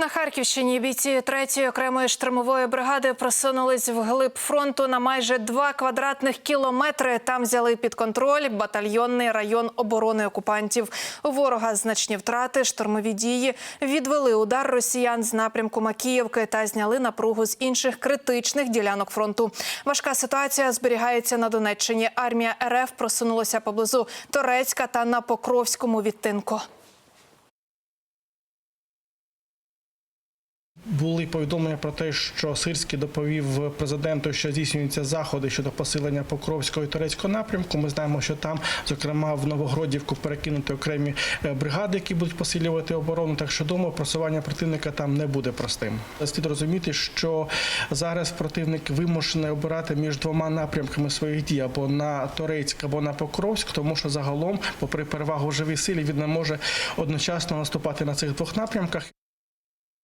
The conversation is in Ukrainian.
На Харківщині бійці 3-ї окремої штурмової бригади просунулись вглиб фронту на майже 2 квадратних кілометри. Там взяли під контроль батальйонний район оборони окупантів. У ворога значні втрати, штурмові дії відвели удар росіян з напрямку Макіївки та зняли напругу з інших критичних ділянок фронту. Важка ситуація зберігається на Донеччині. Армія РФ просунулася поблизу Торецька та на Покровському відтинку. Були повідомлення про те, що Сирський доповів президенту, що здійснюються заходи щодо посилення Покровського і Турецького напрямку. Ми знаємо, що там, зокрема, в Новогродівку перекинути окремі е, бригади, які будуть посилювати оборону. Так що думаю, просування противника там не буде простим. Слід розуміти, що зараз противник вимушений обирати між двома напрямками своїх дій або на Торецьк, або на Покровськ, тому що загалом, попри перевагу живій силі, він не може одночасно наступати на цих двох напрямках.